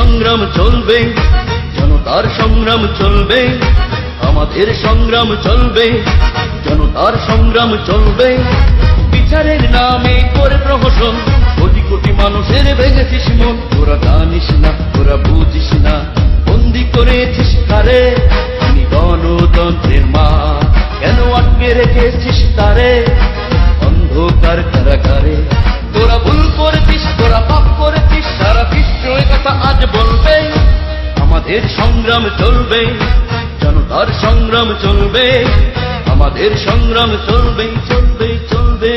সংগ্রাম চলবে, জনতার সংগ্রাম চলবে, আমাদের সংগ্রাম চলবে, জনতার সংগ্রাম চলবে। বিচারের নামে করে প্রহসন, কোটি কোটি মানুষের ভেঙেছিস মন তোরা জানিস না, তোরা বুঝিস না, বন্দি করেছিস কারে? তিনি গণতন্ত্রের মা, কেন আটকে রেখেছিস তারে? আজ বলবে আমাদের সংগ্রাম চলবে জনতার সংগ্রাম চলবে আমাদের সংগ্রাম চলবে চলবে চলবে।